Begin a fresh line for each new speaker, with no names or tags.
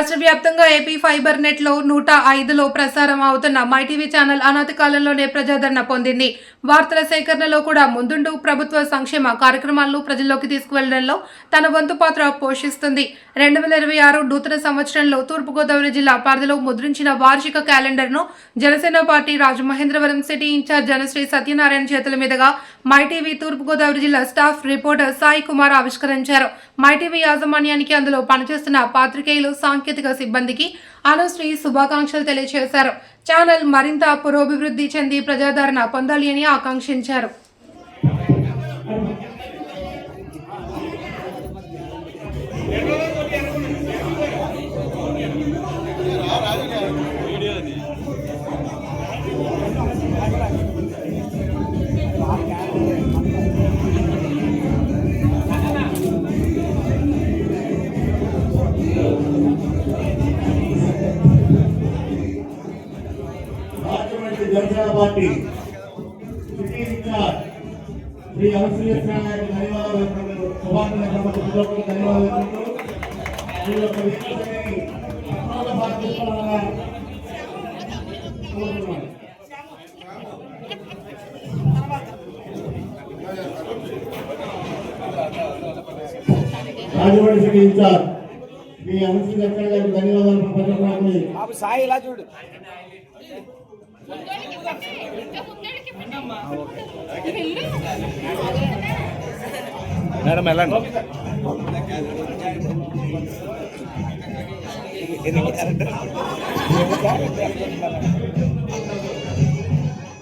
రాష్ట్ర వ్యాప్తంగా AP fibre నెట్లో నూట ఐదులో ప్రసారం అవుతున్న మై టీవీ ఛానల్ అనాథ కాలంలోనే ప్రజాదరణ పొందింది. వార్తల సేకరణలో కూడా ముందుండు ప్రభుత్వ సంక్షేమ కార్యక్రమాలను ప్రజల్లోకి తీసుకువెళ్ళడంలో తన వంతు పాత్ర పోషిస్తుంది. రెండు వేల ఇరవై ఆరు నూతన సంవత్సరంలో తూర్పుగోదావరి జిల్లా పరిధిలో ముద్రించిన వార్షిక క్యాలెండర్ను Janasena party Rajamahendravaram city incharge Janasri Satyanarayana చేతుల మీదుగా మై టీవీ తూర్పుగోదావరి జిల్లా స్టాఫ్ రిపోర్టర్ సాయి కుమార్ ఆవిష్కరించారు. మైటీవీ యాజమాన్యానికి అందులో పనిచేస్తున్న పాత్రికేయులు సాంకేతిక సిబ్బందికి అనుశ్రీ శుభాకాంక్షలు తెలియజేశారు ఛానల్ మరింత పురోభివృద్ధి చెంది ప్రజాదరణ పొందాలి అని ఆకాంక్షించారు.
Janasena party city incharge Shri Anasuya గారికి ధన్యవాదాలు తెలుపుకుంటూ, శుభాకాంక్షలు ప్రజలకు ధన్యవాదాలు తెలుపుకుంటూ, ఈ యొక్క వేదికని అత్యంత బాధ్యతగా కోరుతున్నాను. రాజమండ్రి సిటీ ఇన్ఛార్జ్ శ్రీ అనసూయ గారికి ధన్యవాదాలు
బాబు సాయి ఇలా చూడు. మేడం వెళ్ళండి. ఎన్ని క్యారెక్టర్